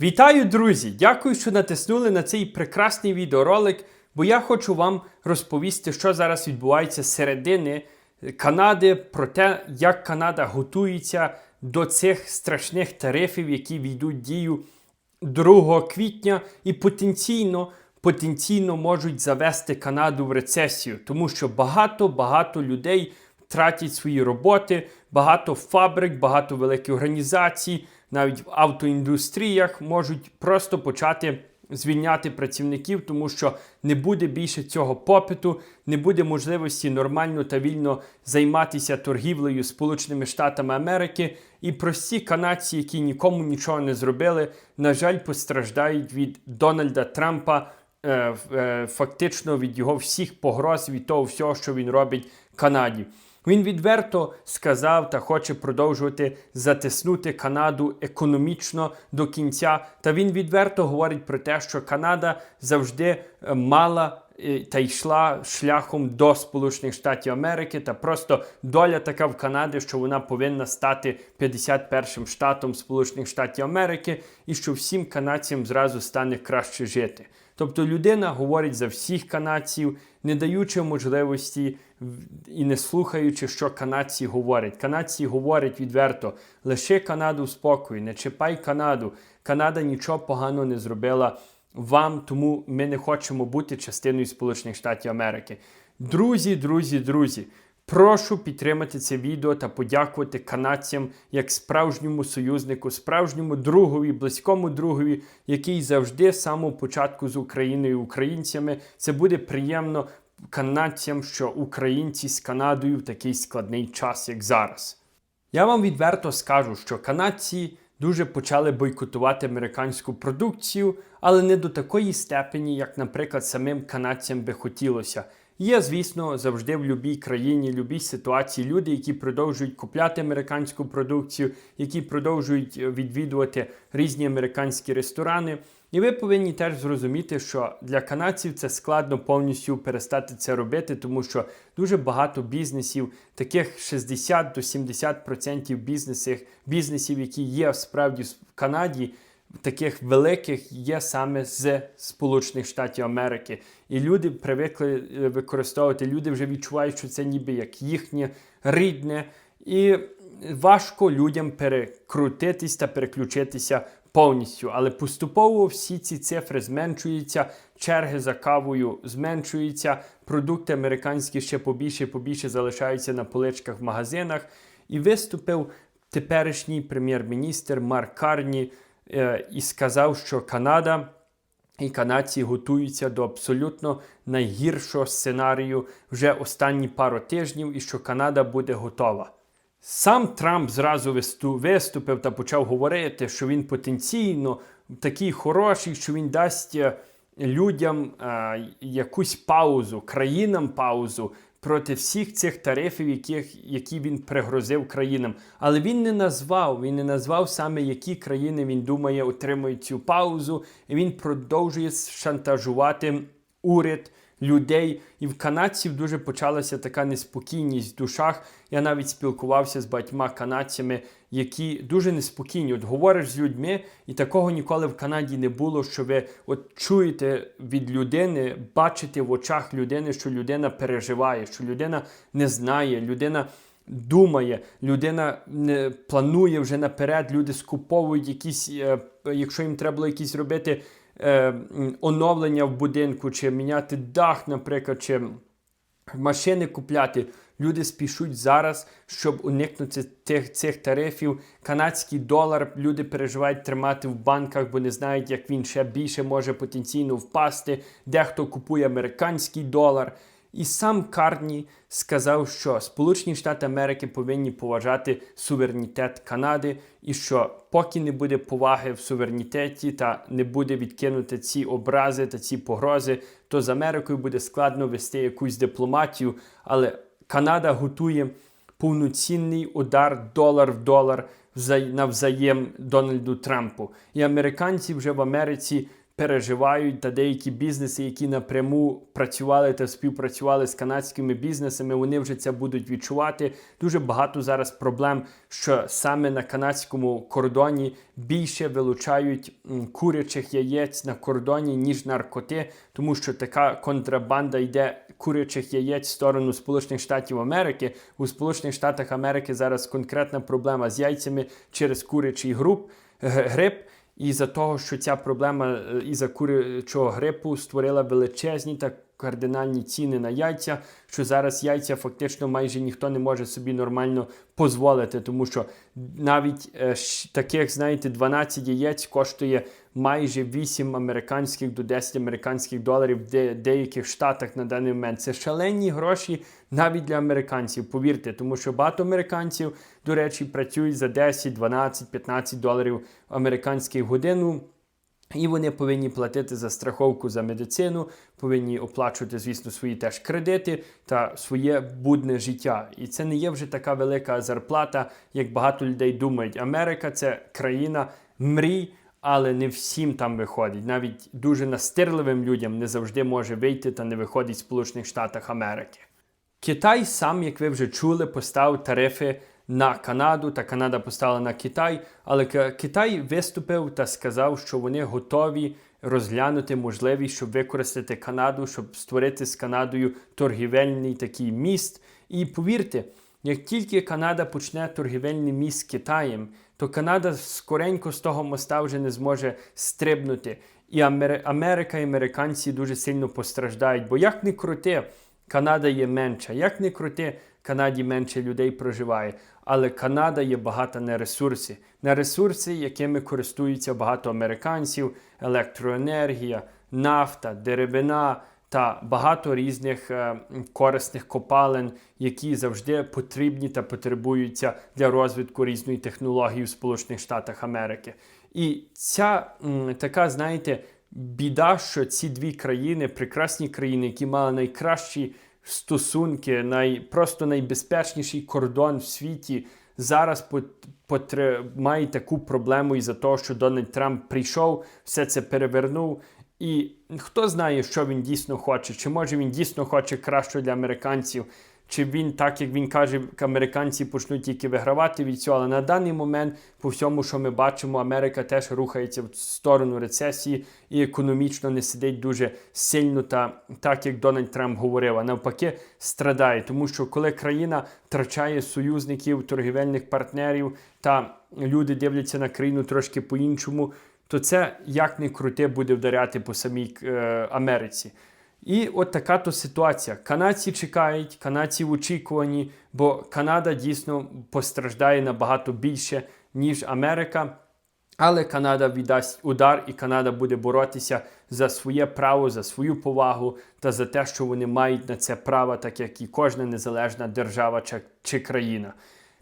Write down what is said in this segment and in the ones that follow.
Вітаю, друзі! Дякую, що натиснули на цей прекрасний відеоролик, бо я хочу вам розповісти, що зараз відбувається з середини Канади, про те, як Канада готується до цих страшних тарифів, які війдуть дію 2 квітня, і потенційно, потенційно можуть завести Канаду в рецесію, тому що багато-багато людей втратять свої роботи, багато фабрик, багато великих організацій, навіть в автоіндустріях можуть просто почати звільняти працівників, тому що не буде більше цього попиту, не буде можливості нормально та вільно займатися торгівлею Сполученими Штатами Америки. І прості канадці, які нікому нічого не зробили, на жаль, постраждають від Дональда Трампа. е, е, Фактично від його всіх погроз, від того всього, що він робить Канаді. Він відверто сказав та хоче продовжувати затиснути Канаду економічно до кінця. Та він відверто говорить про те, що Канада завжди е, мала та йшла шляхом до Сполучених Штатів Америки. Та просто доля така в Канаді, що вона повинна стати 51-м штатом Сполучених Штатів Америки, і що всім канадцям зразу стане краще жити. Тобто людина говорить за всіх канадців, не даючи можливості і не слухаючи, що канадці говорять. Канадці говорять відверто: лиши Канаду в спокої, не чіпай Канаду. Канада нічого поганого не зробила вам, тому ми не хочемо бути частиною Сполучених Штатів Америки. Друзі, друзі, друзі. Прошу підтримати це відео та подякувати канадцям як справжньому союзнику, справжньому другові, близькому другові, який завжди з самого початку з Україною і українцями. Це буде приємно канадцям, що українці з Канадою в такий складний час, як зараз. Я вам відверто скажу, що канадці дуже почали бойкотувати американську продукцію, але не до такої степені, як, наприклад, самим канадцям би хотілося. Є, звісно, завжди в будь-якій країні, в ситуації люди, які продовжують купляти американську продукцію, які продовжують е, відвідувати різні американські ресторани. І ви повинні теж зрозуміти, що для канадців це складно повністю перестати це робити, тому що дуже багато бізнесів, таких 60 до 70% бізнесів, бізнесів, які є справді в Канаді, таких великих є саме з Сполучених Штатів Америки. І люди привикли е, використовувати, люди вже відчувають, що це ніби як їхнє рідне. І важко людям перекрутитись та переключитися повністю. Але поступово всі ці цифри зменшуються, черги за кавою зменшуються, продукти американські ще побільше і побільше залишаються на поличках в магазинах. І виступив теперішній прем'єр-міністр Марк Карні і сказав, що Канада. І канадці готуються до абсолютно найгіршого сценарію вже останні пару тижнів, і що Канада буде готова. Сам Трамп зразу виступив та почав говорити, що він потенційно такий хороший, що він дасть е, людям е, якусь паузу, країнам паузу проти всіх цих тарифів, яких, які він пригрозив країнам. Але він не назвав, він не назвав саме, які країни він думає отримують цю паузу, і він продовжує шантажувати уряд людей. І в канадців дуже почалася така неспокійність в душах. Я навіть спілкувався з багатьма канадцями, які дуже неспокійні. От говориш з людьми, і такого ніколи в Канаді не було, що ви от чуєте від людини, бачите в очах людини, що людина переживає, що людина не знає, людина. Думає, людина не планує вже наперед, люди скуповують якісь, е, якщо їм треба було якісь робити е, оновлення в будинку, чи міняти дах, наприклад, чи машини купляти. Люди спішуть зараз, щоб уникнути тих, цих тарифів. Канадський долар люди переживають тримати в банках, бо не знають, як він ще більше може потенційно впасти. Дехто купує американський долар. І сам Карні сказав, що Сполучені Штати Америки повинні поважати суверенітет Канади, і що поки не буде поваги в суверенітеті та не буде відкинути ці образи та ці погрози, то з Америкою буде складно вести якусь дипломатію. Але Канада готує повноцінний удар долар в долар вза- навзаєм Дональду Трампу. І американці вже в Америці переживають, та деякі бізнеси, які напряму працювали та співпрацювали з канадськими бізнесами, вони вже це будуть відчувати. Дуже багато зараз проблем, що саме на канадському кордоні більше вилучають курячих яєць на кордоні, ніж наркоти, тому що така контрабанда йде курячих яєць в сторону Сполучених Штатів Америки. У Сполучених Штатах Америки зараз конкретна проблема з яйцями через курячий груп, г- грип. І за того, що ця проблема е, із-за курячого грипу створила величезні та кардинальні ціни на яйця, що зараз яйця фактично майже ніхто не може собі нормально дозволити, тому що навіть е, таких, знаєте, 12 яєць коштує майже 8 американських до 10 американських доларів в де- деяких штатах на даний момент. Це шалені гроші навіть для американців, повірте, тому що багато американців, до речі, працюють за 10, 12, 15 доларів американських годину. І вони повинні платити за страховку за медицину, повинні оплачувати, звісно, свої теж кредити та своє будне життя. І це не є вже така велика зарплата, як багато людей думають. Америка це країна мрій, але не всім там виходить. Навіть дуже настирливим людям не завжди може вийти та не виходить в Сполучених Штатах Америки. Китай сам, як ви вже чули, поставив тарифи на Канаду, та Канада поставила на Китай. Але Китай виступив та сказав, що вони готові розглянути можливість, щоб використати Канаду, щоб створити з Канадою торгівельний такий міст. І повірте, як тільки Канада почне торгівельний міст з Китаєм, то Канада скоренько з того моста вже не зможе стрибнути. І Америка і американці дуже сильно постраждають. Бо як не крути, Канада є менша. Як не крути, Канаді менше людей проживає. Але Канада є багата на ресурси, на ресурси, якими користуються багато американців, електроенергія, нафта, деревина та багато різних е, корисних копалин, які завжди потрібні та потребуються для розвитку різної технології в Сполучених Штатах Америки. І ця м, така, знаєте, біда, що ці дві країни, прекрасні країни, які мали найкращі стосунки, най, просто найбезпечніший кордон в світі, зараз потр... має таку проблему із-за того, що Дональд Трамп прийшов, все це перевернув. І хто знає, що він дійсно хоче, чи може він дійсно хоче кращого для американців, чи він, так як він каже, американці почнуть тільки вигравати від цього. Але на даний момент, по всьому, що ми бачимо, Америка теж рухається в сторону рецесії і економічно не сидить дуже сильно, та так як Дональд Трамп говорив, а навпаки страдає. Тому що коли країна втрачає союзників, торгівельних партнерів, та люди дивляться на країну трошки по-іншому, то це як не крути буде вдаряти по самій е, Америці. І от така то ситуація. Канадці чекають, канадці в очікуванні, бо Канада дійсно постраждає набагато більше, ніж Америка. Але Канада віддасть удар, і Канада буде боротися за своє право, за свою повагу та за те, що вони мають на це право, так як і кожна незалежна держава чи, чи країна.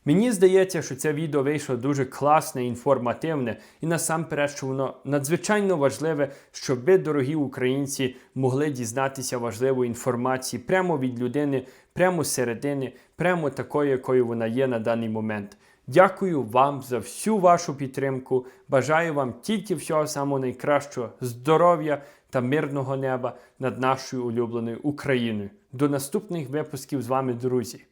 Мені здається, що це відео вийшло дуже класне, інформативне, і насамперед, що воно надзвичайно важливе, щоб ви, дорогі українці, могли дізнатися важливої інформації прямо від людини, прямо з середини, прямо такої, якою вона є на даний момент. Дякую вам за всю вашу підтримку. Бажаю вам тільки всього самого найкращого, здоров'я та мирного неба над нашою улюбленою Україною. До наступних випусків з вами, друзі.